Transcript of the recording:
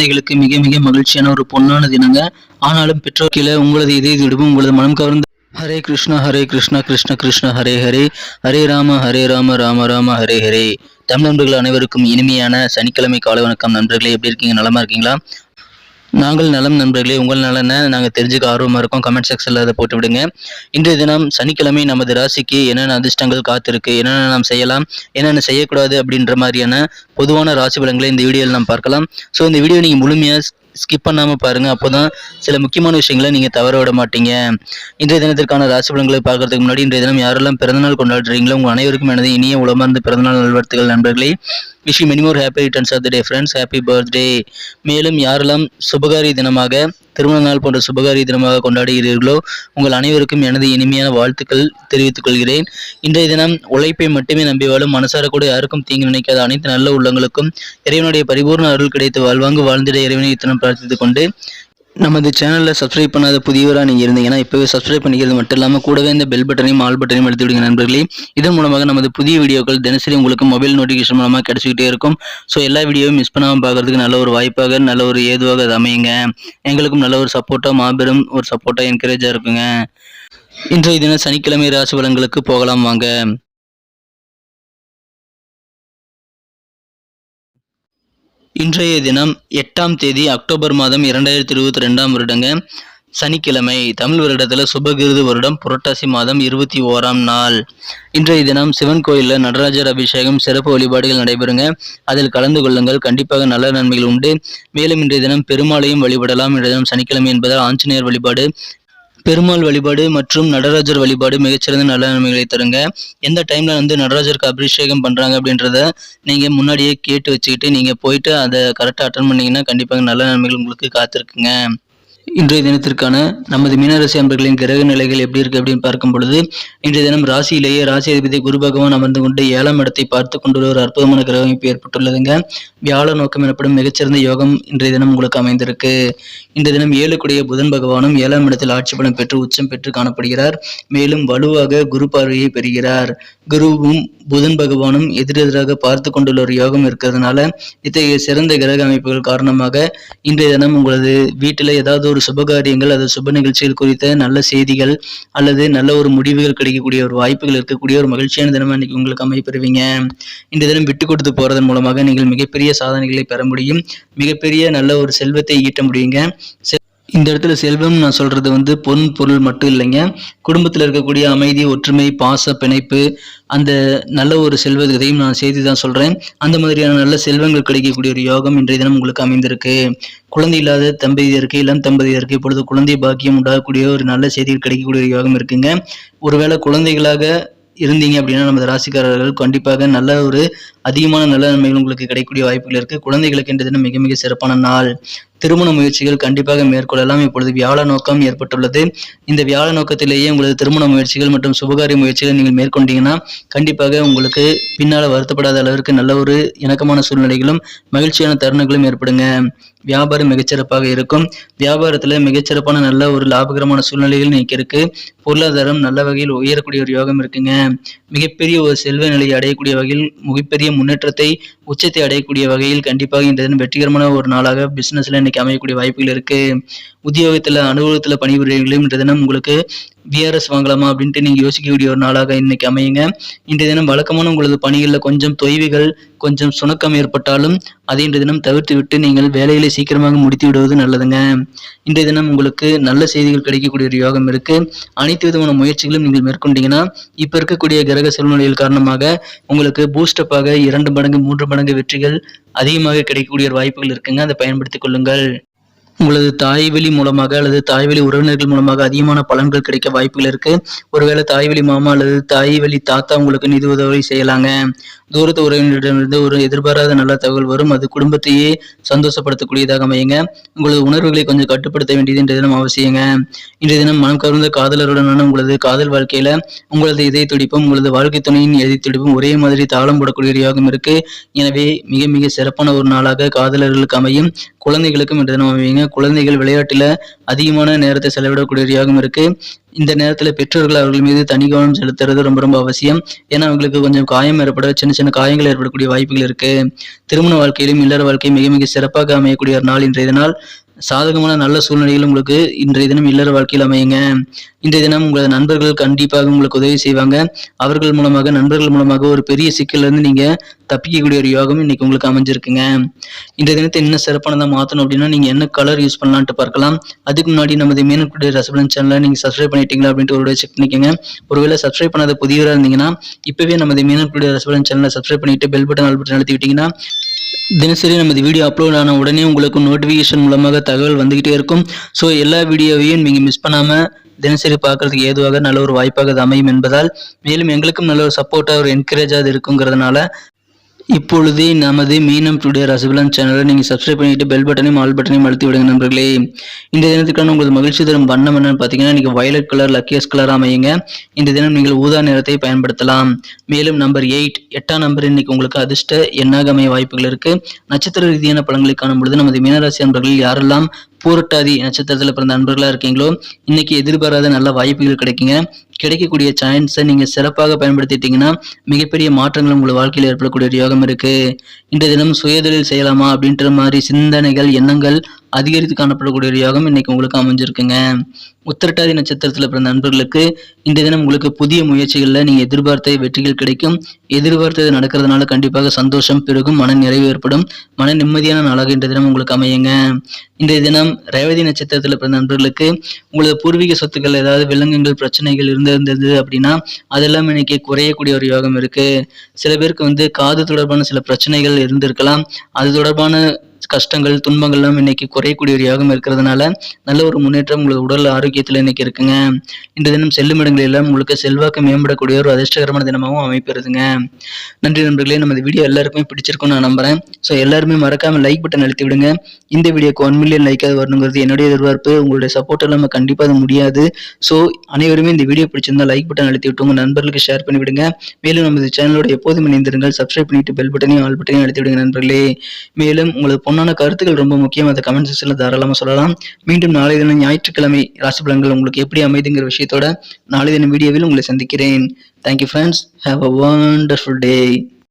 குழந்தைகளுக்கு மிக மிக மகிழ்ச்சியான ஒரு பொன்னான தினங்க. ஆனாலும் பெற்றோர் கீழே உங்களது இதய துடிப்பும் உங்களது மனம் கவர்ந்து ஹரே கிருஷ்ணா ஹரே கிருஷ்ணா கிருஷ்ண கிருஷ்ண ஹரே ஹரே. ஹரே ராம ஹரே ராம ராம ராம ஹரே ஹரே. தமிழ் நண்பர்கள் அனைவருக்கும் இனிமையான சனிக்கிழமை காலை வணக்கம். நண்பர்களே எப்படி இருக்கீங்க? நலமா இருக்கீங்களா? நாங்கள் நலம் நண்பர்களே உங்கள் நலனை நாங்கள் தெரிஞ்சுக்க ஆர்வமாக இருக்கோம். கமெண்ட் செக்ஷனில் அதை போட்டு விடுங்க. இன்றைய தினம் சனிக்கிழமை நமது ராசிக்கு என்னென்ன அதிர்ஷ்டங்கள் காத்திருக்கு என்னென்ன நாம் செய்யலாம் என்னென்ன செய்யக்கூடாது அப்படின்ற மாதிரியான பொதுவான ராசி பலன்களை இந்த வீடியோவில் நாம் பார்க்கலாம். ஸோ இந்த வீடியோ நீங்கள் முழுமையாக ஸ்கிப் பண்ணாமல் பாருங்கள் அப்போ தான் சில முக்கியமான விஷயங்களை நீங்கள் தவற விட மாட்டீங்க. இன்றைய தினத்திற்கான ராசி பலன்களை பார்க்கறதுக்கு முன்னாடி இன்றைய தினம் யாரெல்லாம் பிறந்தநாள் கொண்டாடுறீங்களோ உங்கள் அனைவருக்கும் எனது இனிய உளமார்ந்த பிறந்தநாள் நல்வாழ்த்துக்கள் நண்பர்களே. Wish many more happy returns of the day friends happy birthday மேலும் யாரெல்லாம் சுபகாரி தினமாக திருமண நாள் போன்ற சுபகாரி தினமாக கொண்டாடுகிறீர்களோ உங்கள் அனைவருக்கும் எனது இனிமையான வாழ்த்துக்கள் தெரிவித்துக் கொள்கிறேன். இன்றைய தினம் உழைப்பை மட்டுமே நம்பி வாழும் மனசார கூட யாருக்கும் தீங்கு நினைக்காத அனைத்து நல்ல உள்ளங்களுக்கும் இறைவனுடைய பரிபூர்ண அருள் கிடைத்து வாழ்வாங்கு. வாழ்ந்திட இறைவனை இத்தனம் பிரார்த்தித்துக் கொண்டு நமது சேனலில் சப்ஸ்கிரைப் பண்ணாத புதியவராக நீங்கள் இருந்தீங்கன்னா இப்போவே சப்ஸ்கிரைப் பண்ணிக்கிறது மட்டும் இல்லாமல் கூடவே இந்த பெல் பட்டனையும் ஆல் பட்டனையும் எடுத்து விடுங்க நண்பர்களே. இதன் மூலமாக நமது புதிய வீடியோக்கள் தினசரி உங்களுக்கு மொபைல் நோட்டிஃபிகேஷன் மூலமாக கிடைச்சிக்கிட்டே இருக்கும். ஸோ எல்லா வீடியோவும் மிஸ் பண்ணாமல் பார்க்கறதுக்கு நல்ல ஒரு வாய்ப்பாக நல்ல ஒரு ஏதுவாக அது அமையுங்க. எங்களுக்கும் நல்ல ஒரு சப்போர்ட்டாக மாபெரும் ஒரு சப்போர்ட்டாக என்கரேஜாக இருக்குங்க. இன்றைய தினம் சனிக்கிழமை ராசி பலன்களுக்கு போகலாம் வாங்க. இன்றைய தினம் எட்டாம் தேதி அக்டோபர் மாதம் இரண்டாயிரத்தி இருபத்தி ரெண்டாம் வருடங்க. சனிக்கிழமை தமிழ் வருடத்தில் சுபகிருது வருடம் புரட்டாசி மாதம் இருபத்தி ஓராம் நாள். இன்றைய தினம் சிவன் கோயிலில் நடராஜர் அபிஷேகம் சிறப்பு வழிபாடுகள் நடைபெறுங்க. அதில் கலந்து கொள்ளுங்கள். கண்டிப்பாக நல்ல நன்மைகள் உண்டு. மேலும் இன்றைய தினம் பெருமாளையும் வழிபடலாம். இன்றைய தினம் சனிக்கிழமை என்பதால் ஆஞ்சநேயர் வழிபாடு பெருமாள் வழிபாடு மற்றும் நடராஜர் வழிபாடு மிகச்சிறந்த நல்ல நன்மைகளை தருங்க. எந்த டைம்ல வந்து நடராஜருக்கு அபிஷேகம் பண்றாங்க அப்படின்றத நீங்க முன்னாடியே கேட்டு வச்சுக்கிட்டு நீங்க போயிட்டு அதை கரெக்டாக அட்டன் பண்ணீங்கன்னா கண்டிப்பாக நல்ல நன்மைகள் உங்களுக்கு காத்திருக்குங்க. இன்றைய தினத்திற்கான நமது மீனராசி அன்பர்களின் கிரக நிலைகள் எப்படி இருக்கு அப்படின்னு பார்க்கும் பொழுது இன்றைய தினம் ராசியிலேயே ராசி அதிபதி குரு பகவான் அமர்ந்து கொண்டு ஏழாம் இடத்தை பார்த்து கொண்டு ஒரு அற்புதமான கிரக அமைப்பு ஏற்பட்டுள்ளதுங்க. வியாழ நோக்கம் எனப்படும் மிகச்சிறந்த யோகம் இன்றைய தினம் உங்களுக்கு அமைந்திருக்கு. இந்த தினம் ஏழுக்குடைய புதன் பகவானும் ஏழாம் இடத்தில் ஆட்சி பலம் பெற்று உச்சம் பெற்று காணப்படுகிறார். மேலும் வலுவாக குரு பார்வையை பெறுகிறார். குருவும் புதன் பகவானும் எதிரெதிராக பார்த்து கொண்டுள்ள ஒரு யோகம் இருக்கிறதுனால இத்தகைய சிறந்த கிரக அமைப்புகள் காரணமாக இன்றைய தினம் உங்களது வீட்டில் ஏதாவது ஒரு சுபகாரியங்கள் அது சுப நிகழ்ச்சிகள் குறித்த நல்ல செய்திகள் அல்லது நல்ல ஒரு முடிவுகள் கிடைக்கக்கூடிய ஒரு வாய்ப்புகள் இருக்கக்கூடிய ஒரு மகிழ்ச்சியான தினம் இன்னைக்கு உங்களுக்கு அமைப்பெறுவீங்க இந்த தினம் விட்டு கொடுத்து போறதன் மூலமாக நீங்கள் மிகப்பெரிய சாதனைகளை பெற முடியும். மிகப்பெரிய நல்ல ஒரு செல்வத்தை ஈட்ட முடியுங்க. இந்த இடத்துல செல்வம் நான் சொல்றது வந்து பொன் பொருள் மட்டும் இல்லைங்க. குடும்பத்தில் இருக்கக்கூடிய அமைதி ஒற்றுமை பாச பிணைப்பு அந்த நல்ல ஒரு செல்வத்தையும் நான் செய்தி தான் சொல்றேன். அந்த மாதிரியான நல்ல செல்வங்கள் கிடைக்கக்கூடிய ஒரு யோகம் இன்றைய தினம் உங்களுக்கு அமைந்திருக்கு. குழந்தை இல்லாத தம்பதியருக்கு இளம் தம்பதியருக்கு இப்பொழுது குழந்தை பாக்கியம் உண்டாகக்கூடிய ஒரு நல்ல செய்திகள் கிடைக்கக்கூடிய ஒரு யோகம் இருக்குங்க. ஒருவேளை குழந்தைகளாக இருந்தீங்க அப்படின்னா நமது ராசிக்காரர்கள் கண்டிப்பாக நல்ல ஒரு அதிகமான நல்ல நன்மைகள் உங்களுக்கு கிடைக்கக்கூடிய வாய்ப்புகள் இருக்கு. குழந்தைகளுக்கு இன்றைய தினம் மிக மிக சிறப்பான நாள். திருமண முயற்சிகள் கண்டிப்பாக மேற்கொள்ளலாம். இப்பொழுது வியாழ நோக்கம் ஏற்பட்டுள்ளது. இந்த வியாழ நோக்கத்திலேயே உங்களது திருமண முயற்சிகள் மற்றும் சுபகாரிய முயற்சிகள் நீங்கள் மேற்கொண்டீங்கன்னா கண்டிப்பாக உங்களுக்கு பின்னால வருத்தப்படாத அளவிற்கு நல்ல ஒரு இணக்கமான சூழ்நிலைகளும் மகிழ்ச்சியான தருணங்களும் ஏற்படுங்க. வியாபாரம் மிகச்சிறப்பாக இருக்கும். வியாபாரத்துல மிகச்சிறப்பான நல்ல ஒரு லாபகரமான சூழ்நிலைகள் இன்னைக்கு இருக்கு. பொருளாதாரம் நல்ல வகையில் உயரக்கூடிய ஒரு யோகம் இருக்குங்க. மிகப்பெரிய ஒரு செல்வ நிலையை அடையக்கூடிய வகையில் மிகப்பெரிய முன்னேற்றத்தை உச்சத்தை அடையக்கூடிய வகையில் கண்டிப்பாக இந்த தினம் வெற்றிகரமான ஒரு நாளாக பிசினஸ்ல இன்னைக்கு அமையக்கூடிய வாய்ப்புகள் இருக்கு. உத்தியோகத்துல அனுபவத்துல பணிபுரியவர்களும் இந்த தினம் உங்களுக்கு விஆர்எஸ் வாங்கலாமா அப்படின்ட்டு நீங்கள் யோசிக்கக்கூடிய ஒரு நாளாக இன்னைக்கு அமையுங்க. இன்றைய தினம் வழக்கமான உங்களது பணிகளில் கொஞ்சம் தொய்வுகள் கொஞ்சம் சுணக்கம் ஏற்பட்டாலும் அதை இன்றைய தினம் தவிர்த்து விட்டு நீங்கள் வேலைகளை சீக்கிரமாக முடித்து விடுவது நல்லதுங்க. இன்றைய தினம் உங்களுக்கு நல்ல செய்திகள் கிடைக்கக்கூடிய ஒரு யோகம் இருக்கு. அனைத்து விதமான முயற்சிகளும் நீங்கள் மேற்கொண்டீங்கன்னா இப்போ இருக்கக்கூடிய கிரக சூழ்நிலைகள் காரணமாக உங்களுக்கு பூஸ்டப்பாக இரண்டு மடங்கு மூன்று மடங்கு வெற்றிகள் அதிகமாக கிடைக்கக்கூடிய ஒரு வாய்ப்புகள் இருக்குங்க. அதை பயன்படுத்திக் கொள்ளுங்கள். உங்களது தாய்வழி மூலமாக அல்லது தாய்வழி உறவினர்கள் மூலமாக அதிகமான பலன்கள் கிடைக்க வாய்ப்புகள் இருக்கு. ஒருவேளை தாய்வழி மாமா அல்லது தாய்வழி தாத்தா உங்களுக்கு நிதி உதவி செய்யலாங்க. தூரத்து உறவினரிடமிருந்து ஒரு எதிர்பாராத நல்ல தகவல் வரும். அது குடும்பத்தையே சந்தோஷப்படுத்தக்கூடியதாக அமையுங்க. உங்களது உணர்வுகளை கொஞ்சம் கட்டுப்படுத்த வேண்டியது இன்றைய தினம் அவசியங்க. இன்றைய தினம் மனம் கவர்ந்த காதலருடனான உங்களது காதல் வாழ்க்கையில உங்களது இதய துடிப்பும் உங்களது வாழ்க்கை துணையின் இதய துடிப்பும் ஒரே மாதிரி தாளம் போடக்கூடிய யோகம் இருக்கு. எனவே மிக மிக சிறப்பான ஒரு நாளாக காதலர்களுக்கு அமையும். குழந்தைகளுக்கும் இந்த தினம் அமைவீங்க குழந்தைகள் விளையாட்டில் அதிகமான நேரத்தை செலவிடக்கூடியதாகவும் இருக்கு. இந்த நேரத்தில் பெற்றோர்கள் அவர்கள் மீது தனி கவனம் செலுத்துறது ரொம்ப ரொம்ப அவசியம். ஏன்னா அவங்களுக்கு கொஞ்சம் காயம் ஏற்பட சின்ன சின்ன காயங்கள் ஏற்படக்கூடிய வாய்ப்புகள் இருக்கு. திருமண வாழ்க்கையிலும் இல்லற வாழ்க்கையும் மிக மிக சிறப்பாக அமையக்கூடிய ஒரு நாள் இன்றைய நாள் சாதகமான நல்ல சூழ்நிலைகள் உங்களுக்கு இன்றைய தினம் இல்லற வாழ்க்கையில் அமையுங்க. இன்றைய தினம் உங்களது நண்பர்கள் கண்டிப்பாக உங்களுக்கு உதவி செய்வாங்க. அவர்கள் மூலமாக நண்பர்கள் மூலமாக ஒரு பெரிய சிக்கல்ல இருந்து தப்பிக்கக்கூடிய ஒரு யோகம் இன்னைக்கு உங்களுக்கு அமைஞ்சிருக்குங்க. இன்றைய தினத்தை இன்னும் சிறப்பானதாக மாற்றணும் அப்படின்னா நீங்கள் என்ன கலர் யூஸ் பண்ணலான்ட்டு பார்க்கலாம். அதுக்கு முன்னாடி நமது மீனக்குடி ரசபலன் சேனலை நீங்கள் சப்ஸ்கிரைப் பண்ணிட்டீங்களா அப்படின்ட்டு ஒரு செக் பண்ணிக்கோங்க. ஒருவேளை சப்ஸ்கிரைப் பண்ணாத புதியவராக இருந்தீங்கன்னா இப்போவே நமது மீனக்குடி ரசபலன் சேனலை சப்ஸ்கிரைப் பண்ணிட்டு பெல் பட்டன் ஆல் பட்டன் அழுத்தி விட்டீங்கன்னா தினசரி நமது வீடியோ அப்லோட் ஆன உடனே உங்களுக்கு நோட்டிஃபிகேஷன் மூலமாக தகவல் வந்துகிட்டே இருக்கும். ஸோ எல்லா வீடியோவையும் நீங்கள் மிஸ் பண்ணாமல் தினசரி பார்க்கறதுக்கு ஏதுவாக நல்ல ஒரு வாய்ப்பாக அது அமையும் என்பதால் மேலும் எங்களுக்கும் நல்ல ஒரு சப்போர்ட்டாக ஒரு என்கரேஜாக அது இருக்குங்கிறதுனால இப்பொழுதே நமது மீனம் டுடே ரசகுலன் சேனலை நீங்கள் சப்ஸ்கிரைப் பண்ணிட்டு பெல் பட்டனையும் ஆல் பட்டனையும் அழுத்தி விடுங்க நண்பர்களே. இந்த தினத்துக்கான உங்களது மகிழ்ச்சி தரும் வண்ணம் என்னன்னு பார்த்தீங்கன்னா நீங்கள் வயலட் கலர் லக்கியஸ் கலர் அமையுங்க. இந்த தினம் நீங்கள் ஊதா நிறத்தை பயன்படுத்தலாம். மேலும் நம்பர் எயிட் எட்டாம் நம்பர் இன்னைக்கு உங்களுக்கு அதிர்ஷ்ட எண்ணாக அமைய வாய்ப்புகள் இருக்கு. நட்சத்திர ரீதியான பழங்களை காணும் பொழுது நமது மீனராசி நண்பர்கள் யாரெல்லாம் பூரட்டாதி நட்சத்திரத்தில் பிறந்த நண்பர்களாக இருக்கீங்களோ இன்னைக்கு எதிர்பாராத நல்ல வாய்ப்புகள் கிடைக்குங்க. கிடைக்கக்கூடிய சான்ஸை நீங்க சிறப்பாக பயன்படுத்திட்டீங்கன்னா மிகப்பெரிய மாற்றங்கள் உங்கள் வாழ்க்கையில் ஏற்படக்கூடிய ஒரு யோகம் இருக்கு. இந்த தினம் சுயதொழில் செய்யலாமா அப்படின்ற மாதிரி சிந்தனைகள் எண்ணங்கள் அதிகரித்து காணப்படக்கூடிய ஒரு யோகம் இன்னைக்கு உங்களுக்கு அமைஞ்சிருக்குங்க. உத்திரட்டாதி நட்சத்திரத்தில் பிறந்த நண்பர்களுக்கு இந்த தினம் உங்களுக்கு புதிய முயற்சிகளில் நீங்கள் எதிர்பார்த்த வெற்றிகள் கிடைக்கும். எதிர்பார்த்தது நடக்கிறதுனால கண்டிப்பாக சந்தோஷம் பெருகும் மன நிறைவு ஏற்படும். மன நிம்மதியான நாளாக இந்த தினம் உங்களுக்கு அமையுங்க. இன்றைய தினம் ரேவதி நட்சத்திரத்தில் பிறந்த நண்பர்களுக்கு உங்களது பூர்வீக சொத்துக்கள் ஏதாவது விலங்குகள் பிரச்சனைகள் இருந்தது அப்படின்னா அதெல்லாம் இன்னைக்கு குறையக்கூடிய ஒரு யோகம் இருக்கு. சில பேருக்கு வந்து காது தொடர்பான சில பிரச்சனைகள் இருந்திருக்கலாம். அது தொடர்பான கஷ்டங்கள் துன்பங்கள்லாம் இன்னைக்கு குறையக்கூடிய ஒரு யோகம் இருக்கிறதுனால நல்ல ஒரு முன்னேற்றம் உங்களுக்கு உடல் ஆரோக்கியத்தில் இன்னைக்கு இருக்குங்க. இந்த தினம் செல்லும் இடங்கள் எல்லாம் உங்களுக்கு செல்வாக்கு மேம்படக்கூடிய ஒரு அதிர்ஷ்டகரமான தினமாகவும் அமைப்பிருதுங்க நன்றி நண்பர்களே நம்ம இந்த வீடியோ எல்லாருக்குமே பிடிச்சிருக்கும்னு நான் நம்புறேன். ஸோ எல்லாருமே மறக்காம லைக் பட்டன் அழுத்தி விடுங்க. இந்த வீடியோக்கு ஒன் மில்லியன் லைக்காவது வரணுங்கிறது என்னுடைய எதிர்பார்ப்பு. உங்களுடைய சப்போர்ட் இல்லாமல் கண்டிப்பாக அது முடியாது. ஸோ அனைவருமே இந்த வீடியோ பிடிச்சிருந்தா லைக் பட்டன் அழுத்தி விட்டு உங்கள் நண்பர்களுக்கு ஷேர் பண்ணி விடுங்க. மேலும் நமது சேனலோட எப்போதும் இணைந்திருங்கள். சப்ஸ்கிரைப் பண்ணிட்டு பெல் பட்டனையும் ஆல் பட்டனையும் அழுத்தி விடுங்க நண்பர்களே. மேலும் உங்களது பொண்ணான கருத்துக்கள் ரொம்ப முக்கியம். அதை கமெண்ட் செக்ஷனில் தாராளமாக சொல்லலாம். மீண்டும் நாளை தினம் ஞாயிற்றுக்கிழமை ராசி பலன்கள் உங்களுக்கு எப்படி அமைதுங்கிற விஷயத்தோட நாளை தினம் வீடியோவில் உங்களை சந்திக்கிறேன். Thank you friends have a wonderful day